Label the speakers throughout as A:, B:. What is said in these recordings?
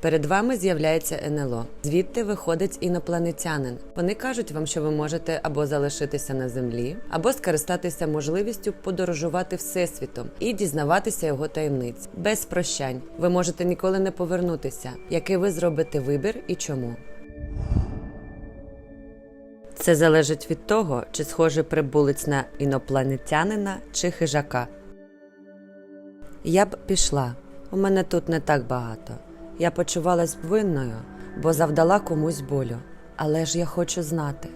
A: Перед вами з'являється НЛО. Звідти виходить інопланетянин. Вони кажуть вам, що ви можете або залишитися на землі, або скористатися можливістю подорожувати всесвітом і дізнаватися його таємниць без прощань. Ви можете ніколи не повернутися. Який ви зробите вибір і чому? Це залежить від того, чи схожий прибулець на інопланетянина чи хижака. Я б пішла. У мене тут не так багато. Я почувалась винною, бо завдала комусь болю. Але ж я хочу знати.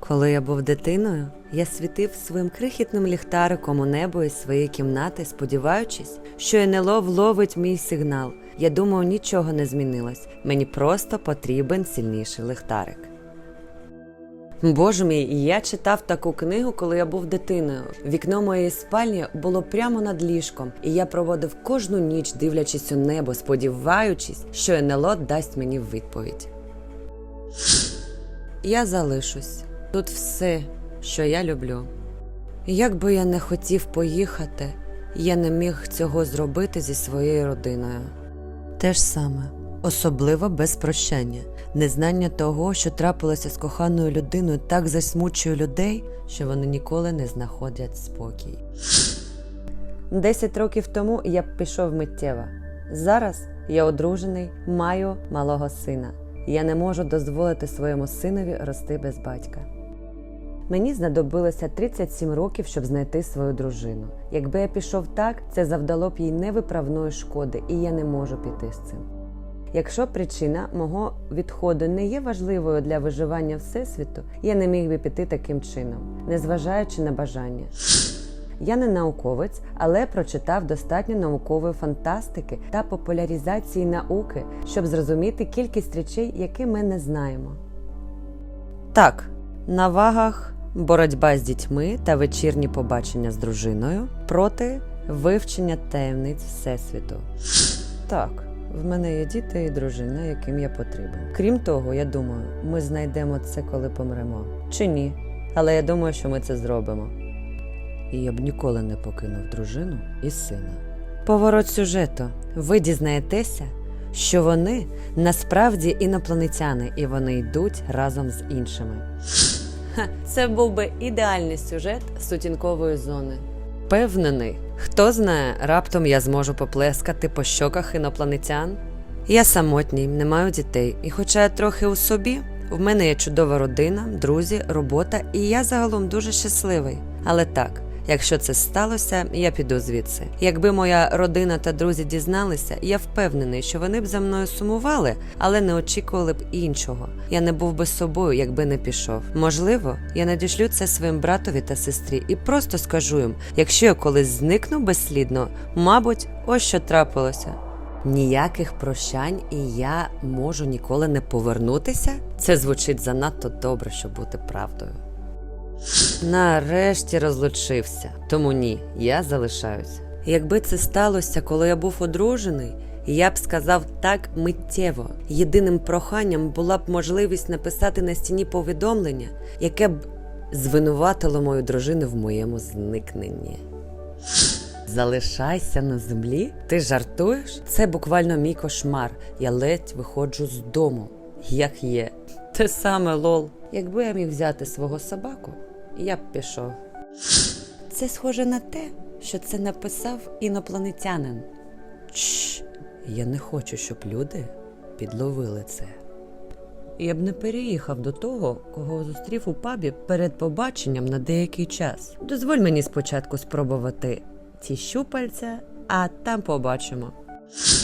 A: Коли я був дитиною, я світив своїм крихітним ліхтариком у небо із своєї кімнати, сподіваючись, що НЛО вловить мій сигнал. Я думав, нічого не змінилось. Мені просто потрібен сильніший ліхтарик. Боже мій, я читав таку книгу, коли я був дитиною. Вікно моєї спальні було прямо над ліжком, і я проводив кожну ніч, дивлячись у небо, сподіваючись, що НЛО дасть мені відповідь. Я залишусь. Тут все, що я люблю. Як би я не хотів поїхати, я не міг цього зробити зі своєю родиною. Те ж саме, особливо без прощання. Незнання того, що трапилося з коханою людиною, так засмучує людей, що вони ніколи не знаходять спокій. Десять років тому я б пішов миттєво. Зараз я одружений, маю малого сина. Я не можу дозволити своєму синові рости без батька. Мені знадобилося 37 років, щоб знайти свою дружину. Якби я пішов так, це завдало б їй невиправної шкоди, і я не можу піти з цим. Якщо причина мого відходу не є важливою для виживання Всесвіту, я не міг би піти таким чином, незважаючи на бажання. Я не науковець, але прочитав достатньо наукової фантастики та популяризації науки, щоб зрозуміти кількість речей, які ми не знаємо. Так, на вагах боротьба з дітьми та вечірні побачення з дружиною проти вивчення таємниць Всесвіту. Так, в мене є діти і дружина, яким я потрібен. Крім того, я думаю, ми знайдемо це, коли помремо. Чи ні? Але я думаю, що ми це зробимо. І я б ніколи не покинув дружину і сина. Поворот сюжету. Ви дізнаєтеся, що вони насправді інопланетяни, і вони йдуть разом з іншими. Ха, це був би ідеальний сюжет сутінкової зони. Впевнений, хто знає, раптом я зможу поплескати по щоках інопланетян. Я самотній, не маю дітей, і хоча я трохи у собі, в мене є чудова родина, друзі, робота, і я загалом дуже щасливий. Але так, якщо це сталося, я піду звідси. Якби моя родина та друзі дізналися, я впевнений, що вони б за мною сумували, але не очікували б іншого. Я не був би собою, якби не пішов. Можливо, я надішлю це своїм братові та сестрі і просто скажу їм: якщо я колись зникну безслідно, мабуть, ось що трапилося. Ніяких прощань, і я можу ніколи не повернутися. Це звучить занадто добре, щоб бути правдою. Нарешті розлучився. Тому ні, я залишаюся. Якби це сталося, коли я був одружений, я б сказав так миттєво. Єдиним проханням була б можливість написати на стіні повідомлення, яке б звинуватило мою дружину в моєму зникненні. Залишайся на землі? Ти жартуєш? Це буквально мій кошмар. Я ледь виходжу з дому. Як є. Те саме лол. Якби я міг взяти свого собаку, я б пішов. Це схоже на те, що це написав інопланетянин. Чш, я не хочу, щоб люди підловили це. Я б не переїхав до того, кого зустрів у пабі перед побаченням на деякий час. Дозволь мені спочатку спробувати ці щупальця, а там побачимо.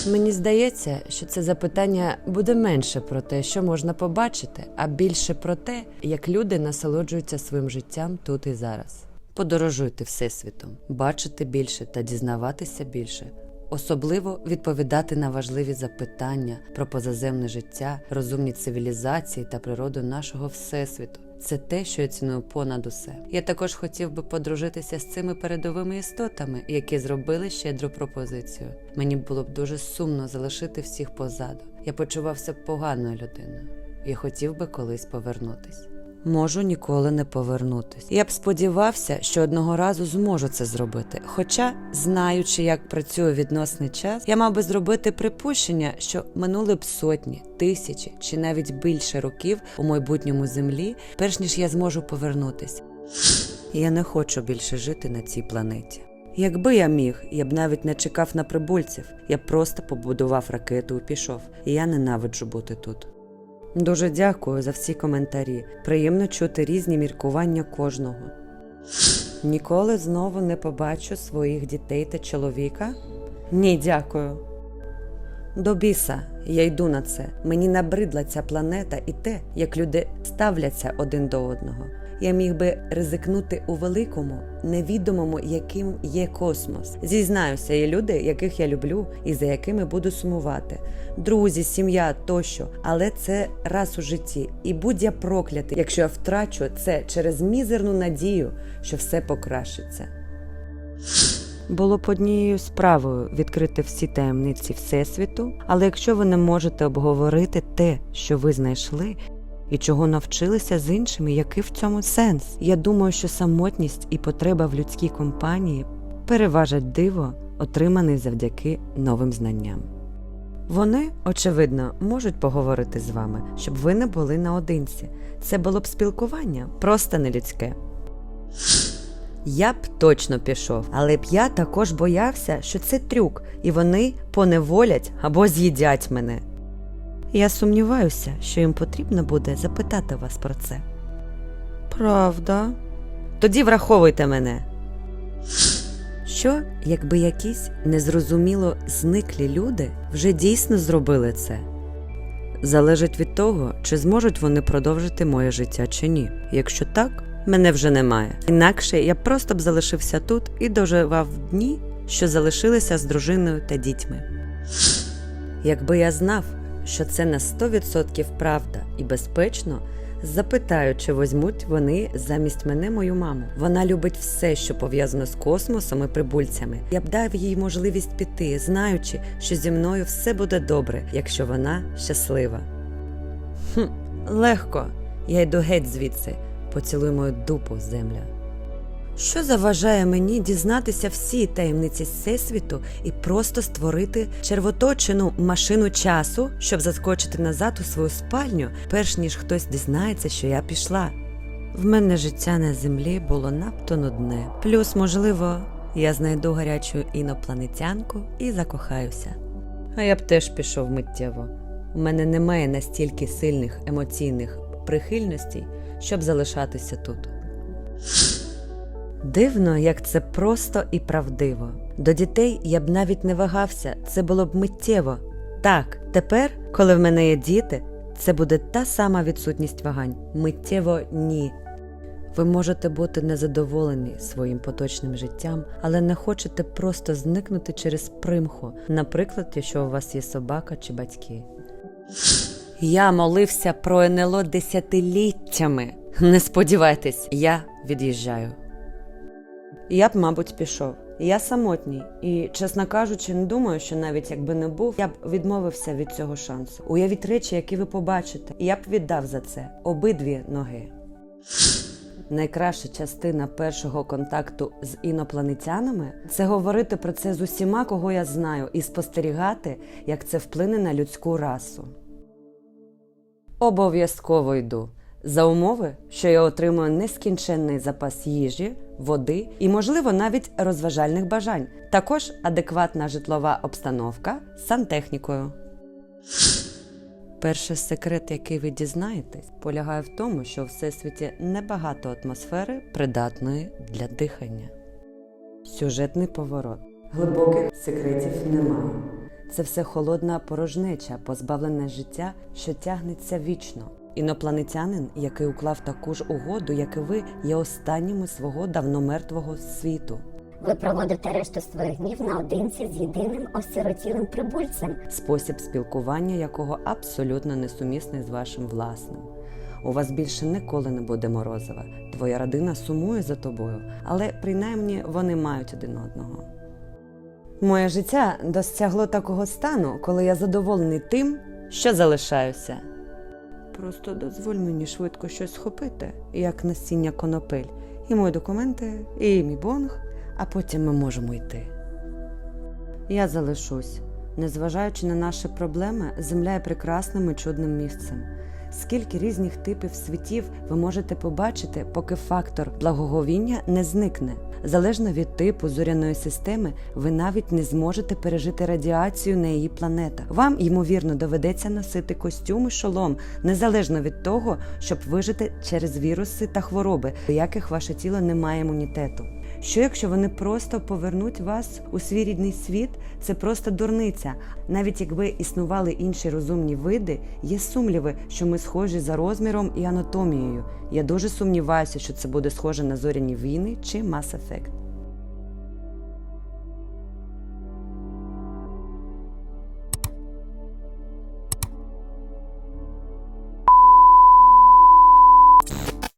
A: Мені здається, що це запитання буде менше про те, що можна побачити, а більше про те, як люди насолоджуються своїм життям тут і зараз. Подорожуйте всесвітом, бачити більше та дізнаватися більше. Особливо відповідати на важливі запитання про позаземне життя, розумні цивілізації та природу нашого всесвіту. Це те, що я ціную понад усе. Я також хотів би подружитися з цими передовими істотами, які зробили щедру пропозицію. Мені було б дуже сумно залишити всіх позаду. Я почувався поганою людиною і хотів би колись повернутись. Можу ніколи не повернутись. Я б сподівався, що одного разу зможу це зробити. Хоча, знаючи, як працює відносний час, я мав би зробити припущення, що минули б сотні, тисячі чи навіть більше років у майбутньому землі, перш ніж я зможу повернутись. Я не хочу більше жити на цій планеті. Якби я міг, я б навіть не чекав на прибульців, я б просто побудував ракету і пішов. І я ненавиджу бути тут. Дуже дякую за всі коментарі. Приємно чути різні міркування кожного. Ніколи знову не побачу своїх дітей та чоловіка? Ні, дякую. До біса, я йду на це. Мені набридла ця планета і те, як люди ставляться один до одного. Я міг би ризикнути у великому, невідомому, яким є космос. Зізнаюся, є люди, яких я люблю і за якими буду сумувати. Друзі, сім'я тощо. Але це раз у житті. І будь я проклятий, якщо я втрачу це через мізерну надію, що все покращиться. Було б однією справою відкрити всі таємниці Всесвіту, але якщо ви не можете обговорити те, що ви знайшли, і чого навчилися з іншими, який в цьому сенс? Я думаю, що самотність і потреба в людській компанії переважать диво, отримане завдяки новим знанням. Вони, очевидно, можуть поговорити з вами, щоб ви не були наодинці. Це було б спілкування, просто нелюдське. Я б точно пішов, але б я також боявся, що це трюк, і вони поневолять або з'їдять мене. Я сумніваюся, що їм потрібно буде запитати вас про це. Правда? Тоді враховуйте мене. Що, якби якісь незрозуміло зниклі люди вже дійсно зробили це? Залежить від того, чи зможуть вони продовжити моє життя чи ні. Якщо так, мене вже немає. Інакше я просто б залишився тут і доживав дні, що залишилися з дружиною та дітьми. Якби я знав, що це на 100% правда і безпечно, запитаю, чи возьмуть вони замість мене мою маму. Вона любить все, що пов'язано з космосом і прибульцями. Я б дав їй можливість піти, знаючи, що зі мною все буде добре, якщо вона щаслива. Хм, легко. Я йду геть звідси. Поцілуй мою дупу, земля. Що заважає мені дізнатися всі таємниці Всесвіту і просто створити червоточену машину часу, щоб заскочити назад у свою спальню, перш ніж хтось дізнається, що я пішла? В мене життя на землі було надто нудне. Плюс, можливо, я знайду гарячу інопланетянку і закохаюся. А я б теж пішов миттєво. У мене немає настільки сильних емоційних прихильностей, щоб залишатися тут. Дивно, як це просто і правдиво. До дітей я б навіть не вагався, це було б миттєво. Так, тепер, коли в мене є діти, це буде та сама відсутність вагань. Миттєво ні. Ви можете бути незадоволені своїм поточним життям, але не хочете просто зникнути через примху, наприклад, якщо у вас є собака чи батьки. Я молився про НЛО десятиліттями. Не сподівайтесь, я від'їжджаю. Я б, мабуть, пішов. Я самотній і, чесно кажучи, не думаю, що навіть якби не був, я б відмовився від цього шансу. Уявіть речі, які ви побачите, і я б віддав за це обидві ноги. Найкраща частина першого контакту з інопланетянами це говорити про це з усіма, кого я знаю, і спостерігати, як це вплине на людську расу. Обов'язково йду за умови, що я отримую нескінченний запас їжі, води і, можливо, навіть розважальних бажань, також адекватна житлова обстановка з сантехнікою. Перший секрет, який ви дізнаєтесь, полягає в тому, що у всесвіті небагато атмосфери, придатної для дихання. Сюжетний поворот. Глибоких секретів немає. Це все холодна порожнеча, позбавлена життя, що тягнеться вічно. Інопланетянин, який уклав таку ж угоду, як і ви, є останнім із свого давно мертвого світу.
B: Ви проводите решту своїх днів наодинці з єдиним осиротілим прибульцем.
A: спосіб спілкування якого абсолютно несумісний з вашим власним. У вас більше ніколи не буде морозива. Твоя родина сумує за тобою, але принаймні вони мають один одного. Моє життя досягло такого стану, коли я задоволений тим, що залишаюся. Просто дозволь мені швидко щось схопити, як насіння конопель, і мої документи, і мій бонг, а потім ми можемо йти. Я залишусь. Незважаючи на наші проблеми, земля є прекрасним і чудним місцем. Скільки різних типів світів ви можете побачити, поки фактор благоговіння не зникне. Залежно від типу зоряної системи, ви навіть не зможете пережити радіацію на її планетах. Вам, ймовірно, доведеться носити костюм і шолом, незалежно від того, щоб вижити через віруси та хвороби, до яких ваше тіло не має імунітету. Що якщо вони просто повернуть вас у свій рідний світ, це просто дурниця. Навіть якби існували інші розумні види, є сумніви, що ми схожі за розміром і анатомією. Я дуже сумніваюся, що це буде схоже на зоряні війни чи Mass Effect.